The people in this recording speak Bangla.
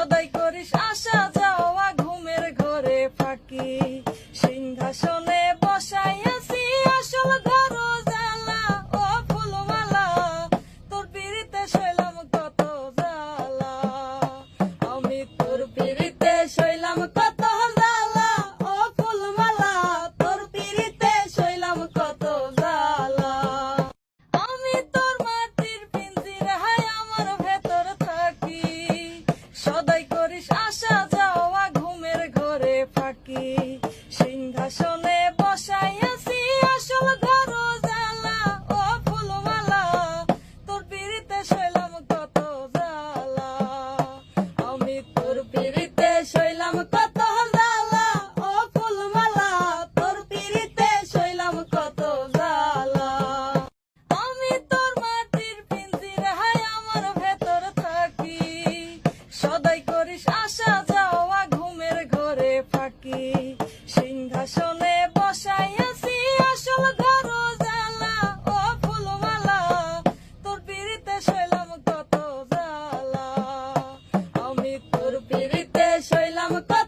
সদাই করিস আসা যাওয়া ঘুমের ঘরে ফাঁকি। সিংহাসনে বসাইয়াছি আসল জালা ও ফুলওয়ালা, তোর পিড়িতে শৈলাম কত জালা আমি তোর পিড়িতে শৈলাম কত মাটির সদাই করিস আসা যাওয়া ঘুমের ঘরে ফাঁকি। I'm a